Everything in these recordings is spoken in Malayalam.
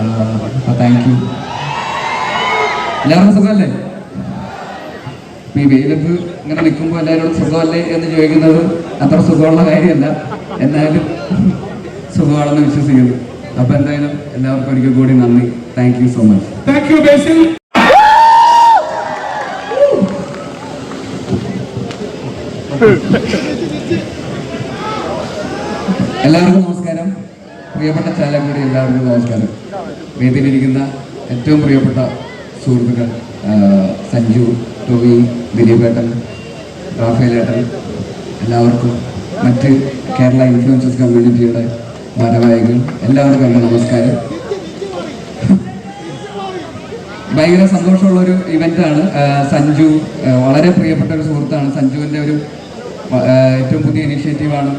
അപ്പോൾ താങ്ക് യു എല്ലാവർക്കും സുഖമല്ലേ? ഈ വെയിലത്ത് ഇങ്ങനെ നിൽക്കുമ്പോൾ എല്ലാവരോടും സുഖമല്ലേ എന്ന് ചോദിക്കുന്നത് അത്ര സുഖമുള്ള കാര്യമല്ല. എന്നാലും സുഖമാണെന്ന് വിശ്വസിക്കുന്നു. അപ്പൊ എന്തായാലും എല്ലാവർക്കും ഒരിക്കൽ കൂടി നന്ദി. Thank you so much thank you Basil എല്ലാവർക്കും നമസ്കാരം. പ്രിയപ്പെട്ട ചാലക്കുടി എല്ലാവർക്കും നമസ്കാരം. വേദിയിലിരിക്കുന്ന ഏറ്റവും പ്രിയപ്പെട്ട സുഹൃത്തുക്കൾ സഞ്ജു ടോവി ദിലീപേട്ടൻ റാഫേലേട്ടൻ എല്ലാവർക്കും മറ്റ് കേരള ഇൻഫ്ലുവൻസസ് കമ്മ്യൂണിറ്റിയുടെ ഭാരവാഹികൾ എല്ലാവർക്കും എന്റെ നമസ്കാരം. ഭയങ്കര സന്തോഷമുള്ളൊരു ഇവന്റാണ് സഞ്ജു. വളരെ പ്രിയപ്പെട്ട ഒരു സുഹൃത്താണ്. സഞ്ജുവിന്റെ ഒരു ഏറ്റവും പുതിയ ഇനിഷ്യേറ്റീവാണ്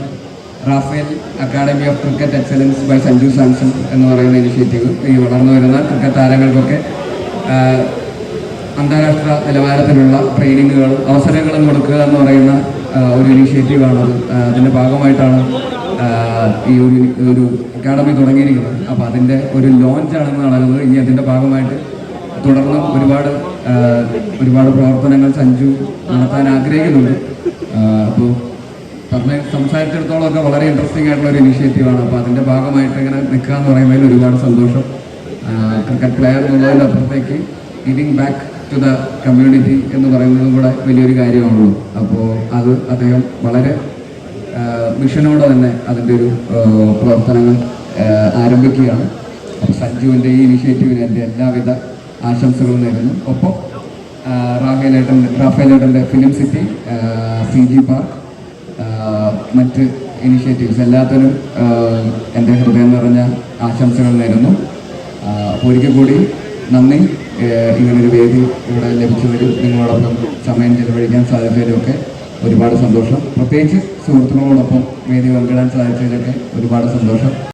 Rafael academy of cricket excellence by Sanju Samson എന്ന് പറയുന്ന ഇനിഷ്യേറ്റീവ് ഈ വളർന്നു വരുന്ന ക്രിക്കറ്റ് താരങ്ങൾക്കൊക്കെ അന്താരാഷ്ട്ര നിലവാരത്തിലുള്ള ട്രെയിനിങ്ങുകളും അവസരങ്ങളും കൊടുക്കുക എന്ന് പറയുന്ന ഒരു ഇനിഷ്യേറ്റീവാണ് അത് അതിന്റെ ഭാഗമായിട്ടാണ് ഈ ഒരു ഒരു അക്കാഡമി തുടങ്ങിയിരിക്കുന്നത്. അപ്പോൾ അതിന്റെ ഒരു ലോഞ്ചാണെന്ന് നടക്കുന്നത് ഇനി അതിന്റെ ഭാഗമായിട്ട് തുടർന്നും ഒരുപാട് ഒരുപാട് പ്രവർത്തനങ്ങൾ സഞ്ജു നടത്താൻ ആഗ്രഹിക്കുന്നുണ്ട്. അപ്പോൾ പറഞ്ഞ് സംസാരിച്ചിടത്തോളം ഒക്കെ വളരെ ഇൻട്രസ്റ്റിംഗ് ആയിട്ടുള്ള ഒരു ഇനിഷ്യേറ്റീവാണ് അപ്പോൾ അതിന്റെ ഭാഗമായിട്ട് ഇങ്ങനെ നിൽക്കുക എന്ന് പറയുന്നതിൽ ഒരുപാട് സന്തോഷം. ക്രിക്കറ്റ് പ്ലെയർ എന്നുള്ളതിന്റെ അപ്പുറത്തേക്ക് giving back to the community എന്ന് പറയുന്നതും കൂടെ വലിയൊരു കാര്യമാണല്ലോ. അപ്പോൾ അത് അദ്ദേഹം വളരെ മിഷനോടെ തന്നെ അതിന്റെ ഒരു പ്രവർത്തനങ്ങൾ ആരംഭിക്കുകയാണ്. അപ്പോൾ സഞ്ജുവിന്റെ ഈ ഇനിഷ്യേറ്റീവിന് എന്റെ എല്ലാവിധ ആശംസകളും നേരുന്നു. ഒപ്പം റാഫേലേട്ടൻ റാഫേലേട്ടന്റെ film city C G park മറ്റ് ഇനിഷ്യേറ്റീവ്സ് എല്ലാത്തിനും എന്റെ ഹൃദയം നിറഞ്ഞ ആശംസകൾ നേരുന്നു. അപ്പോൾ ഒരിക്കൽ കൂടി നന്ദി. ഇങ്ങനൊരു വേദി ഇവിടെ ലഭിച്ചതിലും നിങ്ങളോടൊപ്പം സമയം ചെലവഴിക്കാൻ സാധിച്ചതിലുമൊക്കെ ഒരുപാട് സന്തോഷം. പ്രത്യേകിച്ച് സുഹൃത്തുക്കളോടൊപ്പം വേദി പങ്കിടാൻ സാധിച്ചതിലൊക്കെ ഒരുപാട് സന്തോഷം.